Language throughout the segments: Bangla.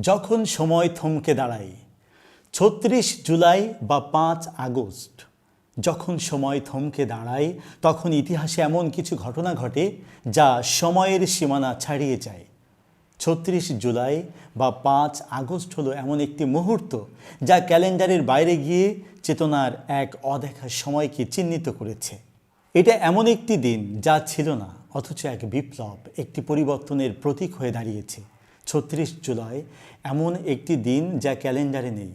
যখন সময় থমকে দাঁড়ায়, ছত্রিশ জুলাই বা পাঁচ আগস্ট, যখন সময় থমকে দাঁড়ায়, তখন ইতিহাসে এমন কিছু ঘটনা ঘটে যা সময়ের সীমানা ছাড়িয়ে যায়। ছত্রিশ জুলাই বা পাঁচ আগস্ট হলো এমন একটি মুহূর্ত যা ক্যালেন্ডারের বাইরে গিয়ে চেতনার এক অদেখা সময়কে চিহ্নিত করেছে। এটা এমন একটি দিন যা ছিল না, অথচ এক বিপ্লব, একটি পরিবর্তনের প্রতীক হয়ে দাঁড়িয়েছে। ছত্রিশ জুলাই এমন একটি দিন যা ক্যালেন্ডারে নেই।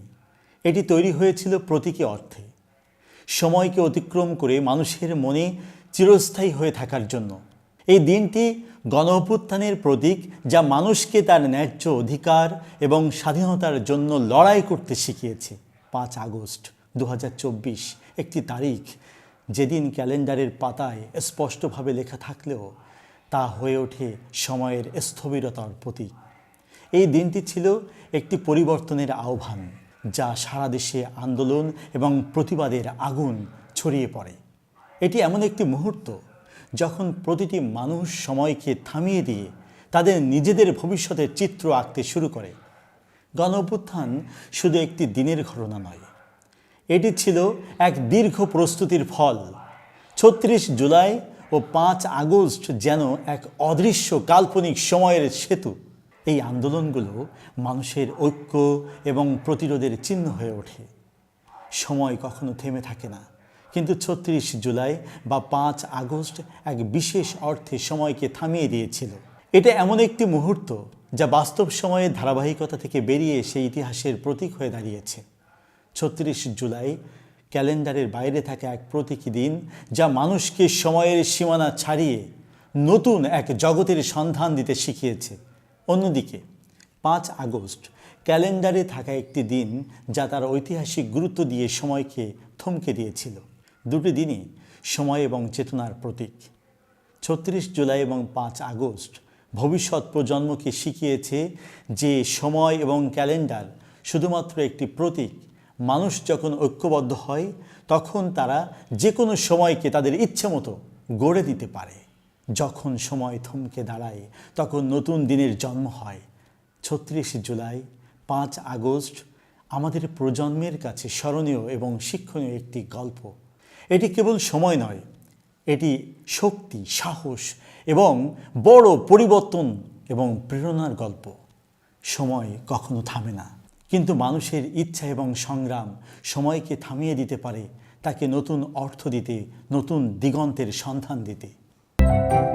এটি তৈরি হয়েছিল প্রতীকী অর্থে। সময়কে অতিক্রম করে মানুষের মনে চিরস্থায়ী হয়ে থাকার জন্য। এই দিনটি গণঅভ্যুত্থানের প্রতীক যা মানুষকে তার ন্যায্য অধিকার এবং স্বাধীনতার জন্য লড়াই করতে শিখিয়েছে। পাঁচ আগস্ট দু হাজার চব্বিশ, একটি তারিখ। যেদিন ক্যালেন্ডারের পাতায় স্পষ্টভাবে লেখা থাকলেও তা হয়ে ওঠে সময়ের স্থবিরতার প্রতীক। এই দিনটি ছিল একটি পরিবর্তনের আহ্বান, যা সারা দেশে আন্দোলন এবং প্রতিবাদের আগুন ছড়িয়ে পড়ে। এটি এমন একটি মুহূর্ত যখন প্রতিটি মানুষ সময়কে থামিয়ে দিয়ে তাদের নিজেদের ভবিষ্যতের চিত্র আঁকতে শুরু করে। গণ অভ্যুত্থান শুধু একটি দিনের ঘটনা নয়, এটি ছিল এক দীর্ঘ প্রস্তুতির ফল। ছত্রিশ জুলাই ও পাঁচ আগস্ট যেন এক অদৃশ্য কাল্পনিক সময়ের সেতু। এই আন্দোলনগুলো মানুষের ঐক্য এবং প্রতিরোধের চিহ্ন হয়ে ওঠে। সময় কখনো থেমে থাকে না। কিন্তু ছত্রিশ জুলাই বা পাঁচ আগস্ট এক বিশেষ অর্থে সময়কে থামিয়ে দিয়েছিল। এটা এমন একটি মুহূর্ত যা বাস্তব সময়ের ধারাবাহিকতা থেকে বেরিয়ে সেই ইতিহাসের প্রতীক হয়ে দাঁড়িয়েছে। ছত্রিশ জুলাই ক্যালেন্ডারের বাইরে থাকা এক প্রতীকী দিন যা মানুষকে সময়ের সীমানা ছাড়িয়ে নতুন এক জগতের সন্ধান দিতে শিখিয়েছে। অন্যদিকে, পাঁচ আগস্ট, ক্যালেন্ডারে থাকা একটি দিন যা তার ঐতিহাসিক গুরুত্ব দিয়ে সময়কে থমকে দিয়েছিল। দুটি দিনই সময় এবং চেতনার প্রতীক। ছত্রিশ জুলাই এবং পাঁচ আগস্ট ভবিষ্যৎ প্রজন্মকে শিখিয়েছে যে সময় এবং ক্যালেন্ডার শুধুমাত্র একটি প্রতীক। মানুষ যখন ঐক্যবদ্ধ হয়, তখন তারা যে কোনো সময়কে তাদের ইচ্ছে মতো গড়ে দিতে পারে। যখন সময় থমকে দাঁড়ায়, তখন নতুন দিনের জন্ম হয়। ছত্রিশ জুলাই, পাঁচ আগস্ট, আমাদের প্রজন্মের কাছে স্মরণীয় এবং শিক্ষণীয় একটি গল্প। এটি কেবল সময় নয়, এটি শক্তি, সাহস এবং বড় পরিবর্তন এবং প্রেরণার গল্প। সময় কখনো থামে না, কিন্তু মানুষের ইচ্ছা এবং সংগ্রাম সময়কে থামিয়ে দিতে পারে, তাকে নতুন অর্থ দিতে, নতুন দিগন্তের সন্ধান দিতে। Thank you.